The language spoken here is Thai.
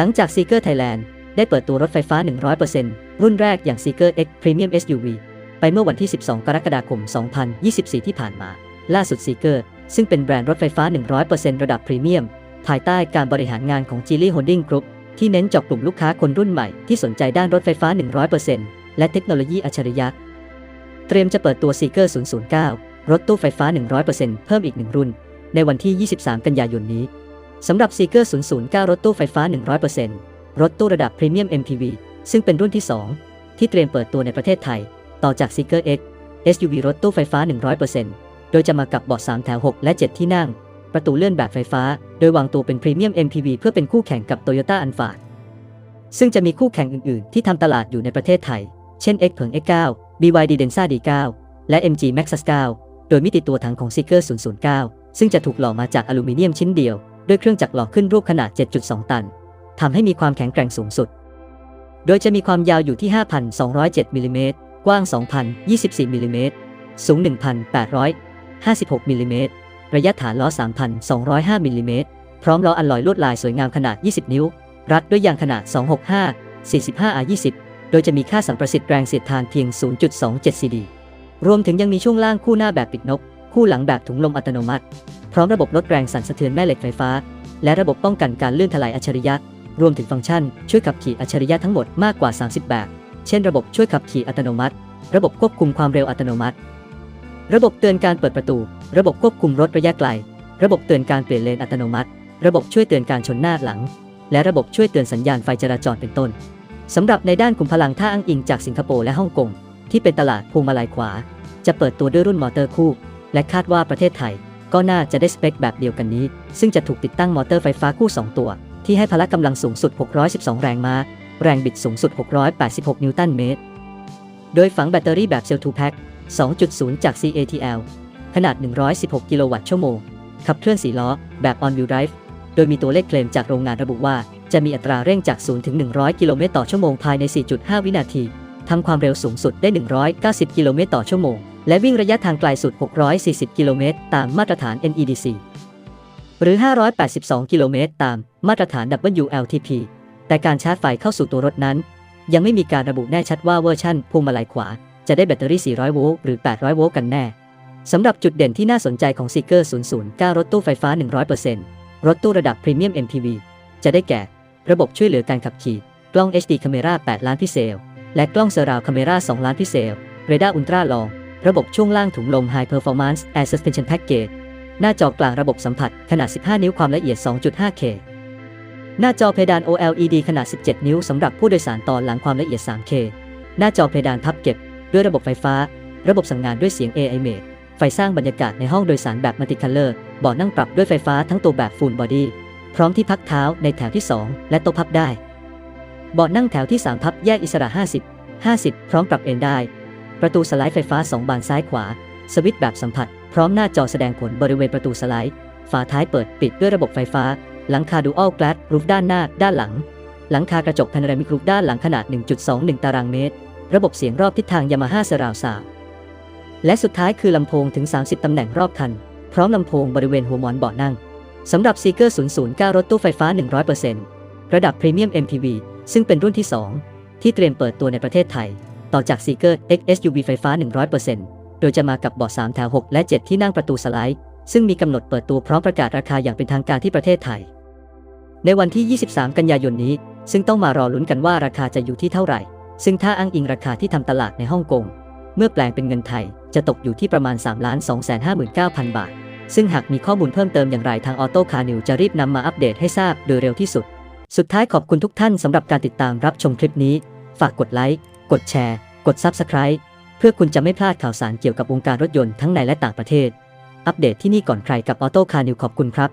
หลังจาก Seeker Thailand ได้เปิดตัวรถไฟฟ้า 100%รุ่นแรกอย่าง Seeker X Premium SUV ไปเมื่อวันที่ 12 กรกฎาคม 2024 ที่ผ่านมา ล่าสุด Seeker ซึ่งเป็นแบรนด์รถไฟฟ้า 100%ระดับพรีเมียม ภายใต้การบริหารงานของ Geely Holding Group ที่เน้นเจาะกลุ่มลูกค้าคนรุ่นใหม่ที่สนใจด้านรถไฟฟ้า 100%และเทคโนโลยีอัจฉริยะ เตรียมจะเปิดตัว Seeker 009 รถตู้ไฟฟ้า 100%เพิ่มอีกหนึ่งรุ่น ในวันที่ 23 กันยายนนี้ สำหรับ Seeker 009 รถตู้ไฟฟ้า 100%รถตู้ระดับ Premium MPV ซึ่งเป็นรุ่นที่ 2 ที่เตรียมเปิดตัวในประเทศไทย ต่อจาก Seeker X SUV รถตู้ไฟฟ้า 100%โดยจะมากับเบาะ3แถว 6 และ 7 ที่นั่ง ประตูเลื่อนแบบไฟฟ้า โดยวางตัวเป็น Premium MPV เพื่อเป็นคู่แข่งกับ Toyota a l p h a ซึ่งจะมีคู่แข่งอื่น ๆ ที่ทำตลาดอยู่ในประเทศไทย เช่น X เผิง X9 BYD Denza D9 และ MG Maxus 9 โดยมิติตัวถังของ Seeker 009 ซึ่งจะถูกหล่อมาจากอลูมิเนียมชิ้นเดียว ด้วยเครื่องจักรหล่อขึ้นรูปขนาด 7.2 ตันทำให้มีความแข็งแกร่งสูงสุด โดยจะมีความยาวอยู่ที่ 5,207มิลลิเมตรกว้าง 2,024มิลลิเมตรสูง 1,856มิลลิเมตรระยะฐานล้อ 3,205มิลลิเมตรพร้อมล้ออัลลอยลวดลายสวยงามขนาด 20 นิ้ว รัดด้วยยางขนาด 265 45 R20 โดยจะมีค่าสัมประสิทธิ์แรงเสียดทานเพียง 0.27 CD รวมถึงยังมีช่วงล่างคู่หน้าแบบปิดนก คู่หลังแบบถุงลมอัตโนมัติ พร้อมระบบลดแรงสั่นสะเทือนแม่เหล็กไฟฟ้า และระบบป้องกันการลื่นถลายอัจฉริยะ รวมถึงฟังก์ชัน ช่วยขับขี่อัจฉริยะทั้งหมดมากกว่า 30 แบบ เช่นระบบช่วยขับขี่อัตโนมัติ ระบบควบคุมความเร็วอัตโนมัติ ระบบเตือนการเปิดประตู ระบบควบคุมรถระยะไกล ระบบเตือนการเปลี่ยนเลนอัตโนมัติ ระบบช่วยเตือนการชนหน้าหลัง และระบบช่วยเตือนสัญญาณไฟจราจรเป็นต้นสำหรับในด้านขุมพลังท่าอ้างอิงจากสิงคโปร์และฮ่องกงที่เป็นตลาดพวงมาลัยขวา จะเปิดตัวด้วยรุ่นมอเตอร์คู่ และคาดว่าประเทศไทย ก็น่าจะได้สเปคแบบเดียวกันนี้ ซึ่งจะถูกติดตั้งมอเตอร์ไฟฟ้าคู่ 2 ตัว ที่ให้พละกำลังสูงสุด 612 แรงม้า แรงบิดสูงสุด 686 นิวตันเมตร โดยฝังแบตเตอรี่แบบเซลล์2แพ็ค2.0 จาก CATL ขนาด 116 กิโลวัตต์ชั่วโมง ขับเคลื่อน4ล้อ แบบ On-wheel drive โดยมีตัวเลขเคลมจากโรงงานระบุว่า จะมีอัตราเร่งจาก 0 ถึง 100 กิโลเมตรต่อชั่วโมงภายใน 4.5 วินาที ทำความเร็วสูงสุดได้ 190 กิโลเมตรต่อชั่วโมง และวิ่งระยะทางไกลสุด 640 กิโลเมตร ตามมาตรฐาน NEDC หรือ 582 กิโลเมตร ตามมาตรฐาน WLTP แต่การชาร์จไฟเข้าสู่ตัวรถนั้น ยังไม่มีการระบุแน่ชัดว่าเวอร์ชั่นพวงมาลัยขวา จะได้แบตเตอรี่ 400 โวลต์หรือ 800 โวลต์กันแน่ สำหรับจุดเด่นที่น่าสนใจของ Seeker 009 รถตู้ไฟฟ้า 100%รถตู้ระดับ Premium MPV จะได้แก่ ระบบช่วยเหลือการขับขี่ กล้อง HD Camera 8ล้านพิเศษและกล้องเซอร์ราว Camera 2ล้านพิเศษเรดาร์อุลตราลอง ระบบช่วงล่างถุงลม High Performance Air Suspension Package หน้าจอกลางระบบสัมผัสขนาด 15 นิ้วความละเอียด 2.5K หน้าจอเพดาน OLED ขนาด 17 นิ้วสำหรับผู้โดยสารตอนหลังความละเอียด 3K หน้าจอเพดานพับเก็บ ด้วยระบบไฟฟ้า ระบบสั่งงานด้วยเสียง AI Mate ไฟสร้างบรรยากาศในห้องโดยสารแบบมัลติคัลเลอร์เบาะนั่งปรับด้วยไฟฟ้าทั้งตัวแบบ Full Body พร้อมที่พักเท้าในแถวที่ 2 และโต๊ะพับได้เบาะนั่งแถวที่ 3 พับแยกอิสระ 50 50 พร้อมปรับเอนได้ ประตูสไลด์ไฟฟ้า 2 บานซ้ายขวา สวิตช์แบบสัมผัส พร้อมหน้าจอแสดงผลบริเวณประตูสไลด์ ฝาท้ายเปิดปิดด้วยระบบไฟฟ้า หลังคาดูอัลกลสรูฟด้านหน้า ด้านหลัง หลังคากระจกพาโนรามิกรูฟด้านหลังขนาด 1.21 ตารางเมตร ระบบเสียงรอบทิศทางยามาฮ่าเซราวซาและสุดท้ายคือลำโพงถึง 30 ตำแหน่งรอบคัน พร้อมลำโพงบริเวณหัวหมอนเบาะนั่งสำหรับ Seeker 009 รถตู้ไฟฟ้า 100%ระดับ Premium MPV ซึ่งเป็นรุ่นที่ 2 ที่เตรียมเปิดตัวในประเทศไทย ต่อจาก Seeker X SUV ไฟฟ้า 100%โดยจะมากับเบาะ3แถว 6 และ 7 ที่นั่งประตูสไลด์ ซึ่งมีกำหนดเปิดตัวพร้อมประกาศราคาอย่างเป็นทางการที่ประเทศไทย ในวันที่ 23 กันยายนนี้ ซึ่งต้องมารอลุ้นกันว่าราคาจะอยู่ที่เท่าไหร่ ซึ่งถ้าอ้างอิงราคาที่ทำตลาดในฮ่องกง เมื่อแปลงเป็นเงินไทย จะตกอยู่ที่ประมาณ 3 2 5 9 0 0 0 บาท ซึ่งหากมีข้อมูลเพิ่มเติมอย่างไรทางออโต้คานิวจะรีบนำมาอัปเดตให้ทราบโดยเร็วที่สุด สุดท้ายขอบคุณทุกท่านสำหรับการติดตามรับชมคลิปนี้ ฝากกดไลค์ กดแชร์ กด Subscribe เพื่อคุณจะไม่พลาดข่าวสารเกี่ยวกับวงการรถยนต์ทั้งในและต่างประเทศ อัปเดตที่นี่ก่อนใครกับออโต้คาร์นิวขอบคุณครับ